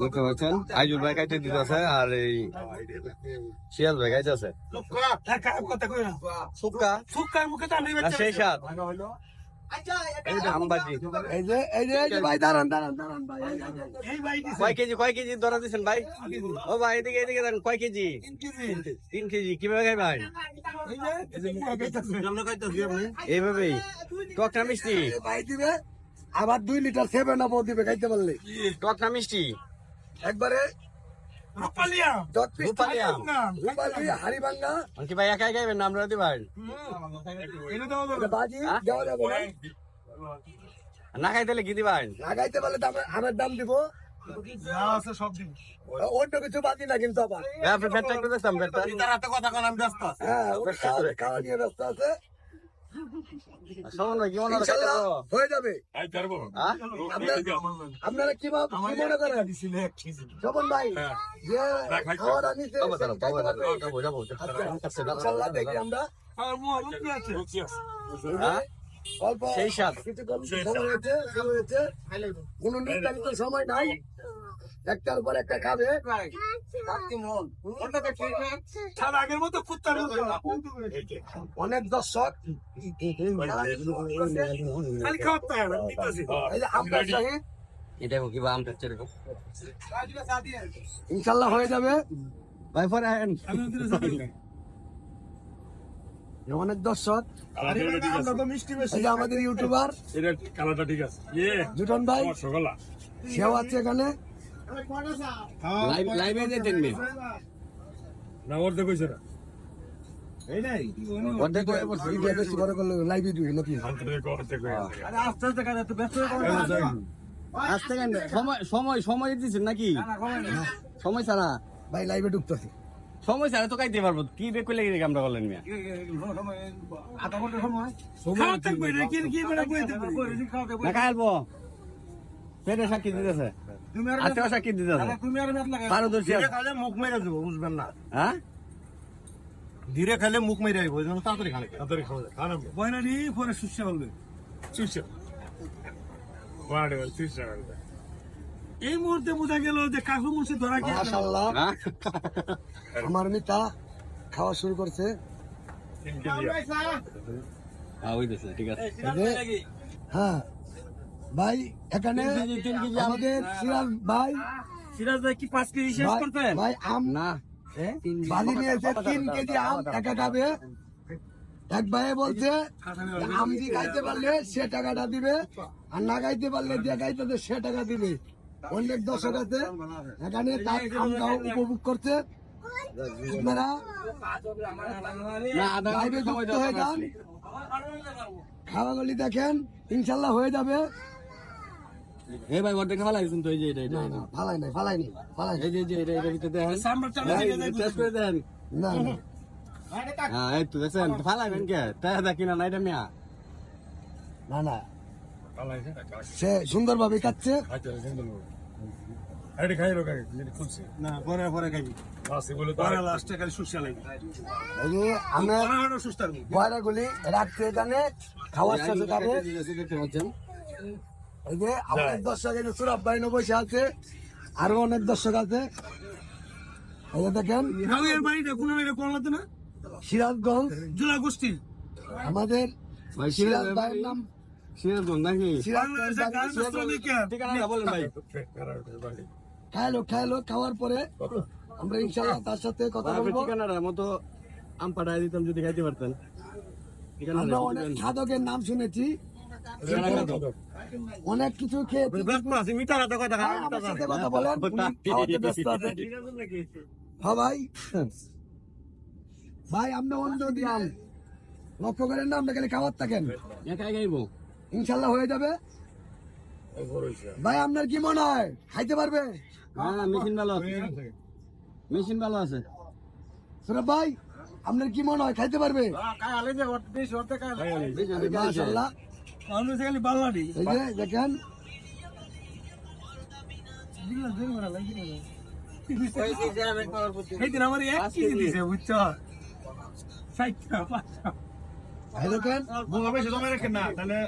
বুঝতে পারছেন আইজুল ভাই খাইতে দিতেছে আর এই শিয়াল ভাই খাইতেছে সুক্কা তো আমি সেই সাত এই যে আমবাজি এই যে এই যে এই যে ভাই দাঁড়ান দাঁড়ান দাঁড়ান ভাই এই ভাই কয় কেজি কয় কেজি ধরা দিচ্ছেন ভাই ও ভাই এদিকে এদিকে দেন কয় কেজি তিন কেজি কীভাবে খাই ভাই এইভাবেই মিষ্টি ভাই দিবে আবার দুই লিটার সেভেন আপ দিবে খাইতে পারলে। টক না মিষ্টি? একবারে কি না দিবেন না। না খাইতে কি লাগাইতে পারলে দাম আমের দাম দিব। অন্য কিছু বাজি না কিন্তু আবার। ফেটটা হ্যাঁ ওটা খাওয়া- খাওয়া নিয়ে ব্যস্ত আছে। হয় হয়ে যাবে। হ্যাঁ? আপনারা কি মনে করেন? স্বপন ভাই যে খাওয়ার আনিছে যাব, সে যাব, খাইতে যাব, পারবে। যাব, যাব, যাব। ইনশাল্লাহ দেখি আমরা। হ্যাঁ? অল্প সেই হয়েছে কোন নির্ধারিত সময় নাই। একটার পর একটা খাবে। আগের মতো অনেক দর্শক। এটা কি বা আমটা ইনশাল্লাহ হয়ে যাবে। ভাই অনেক দর্শক। আমাদের ইউটিউবার এটা কালারটা ঠিক আছে। ইয়ে জুটন ভাই। সেও আছে এখানে। লাইভ না না। হয়ে সময় সময় সময় দিচ্ছেন নাকি? সময় ছাড়া? ভাই লাইভে ঢুকতেছে। সময় ছাড়া তো খাইতে পারব কি বের করলে কি আমরা করলেন মিয়া? আধা ঘণ্টা সময়। রে কি কি বলে বইতে খাওয়াতে না খাইলবো পেটে সাক্ষী দিতেছে। তুমি আজকেও সাক্ষী দিতেছে। পারদর্শী। খালে মুখ মেরে দেবো বুঝবেন না। হ্যাঁ? ধীরে খেলে মুখ মেরে আইবো তাড়াতাড়ি খালে তাড়াতাড়ি খাওয়া যায়। খানা বয়নারি পরে বলবে। এই মুহূর্তে বোঝা গেল যে কাকু মুছে ধরা মাশাআল্লাহ। হ্যাঁ? আমার মিতা খাওয়া শুরু করছে। হ্যাঁ ঠিক আছে। হ্যাঁ ভাই এখানে আমাদের সিরাজ ভাই। সিরাজ ভাই কি পাঁচ কেজি শেষ করতেন ভাই আম না। বালি নিয়েছে তিন কেজি আম একা খাবে। এক ভাই বলছে আম দিয়ে খাইতে পারলে সে টাকাটা দিবে আর না খাইতে পারলে যে খাইতে সে টাকা দিবে। অনেক দর্শক আছে এখানে তার আমটাও উপভোগ করছে। আপনারা লাইভে যুক্ত হয়ে যান। খাওয়াগুলি দেখেন ইনশাল্লাহ হয়ে যাবে। হে ভাই ফেলাই কিন্তু এই যে এটা এটা না না ফালাই নাই ফালাই নাই ফালাই এই যে যে এটা এটা ভিতরে দেখেন চালা টেস্ট করে দেন না না হ্যাঁ এই তো দেখছেন ফালাইবেন কে দেখি না এটা মিয়া না না সে সুন্দরভাবে সুন্দর আরে খাই খুলছে না পরে পরে খাইবি বাসি বলে তো পরে লাস্টে খালি সুস্থ লাগবে এই যে আমরা পরে হলো সুস্থ লাগবে বয়রাগুলি রাখছে এখানে খাওয়ার সাথে এই যে আমাদের দর্শক এখানে সুরাব বাইনে বসে আছে আরও অনেক দর্শক আছে। এই যে দেখেন রাউয়ের বাড়িটা কোনো এটা কোন না? সিরাজগঞ্জ। জুলা গোষ্ঠী। আমাদের ভাই সিরাজ ভাইয়ের নাম। সিরাজগঞ্জ নাকি? ঠিকানা বলেন ভাই। খাইলো খাইলো খাওয়ার পরে আমরা তার সাথে কথা বলব। ঠিকানার মতো আম পাঠাই দিতাম যদি খাইতে পারতেন। ঠিকানা আমরা অনেক খাদকের নাম শুনেছি। অনেক কিছু কথা হ্যাঁ, বলেন হ্যাঁ ভাই। ভাই আপনি অন্য দিয়ান লক্ষ্য করেন না আপনি খালি খাবার থাকেন। ইনশাল্লাহ হয়ে যাবে। ভাই আপনার কি মনে হয়? খাইতে পারবে? হ্যাঁ মেশিন ভালো আছে। মেশিন ভালো আছে। সুরভ ভাই আপনার কি মনে হয়? খাইতে পারবে? কালে যে বেশি হতে কালে মাশাল্লাহ আমি খালি বাংলাটি এই যে দেখেন। এই দিন আমার এক কেজি দিছে বুঝছ? ষাটটা পাঁচটা। দেখেন। বোমা বেশি জমা রাখেন না তাহলে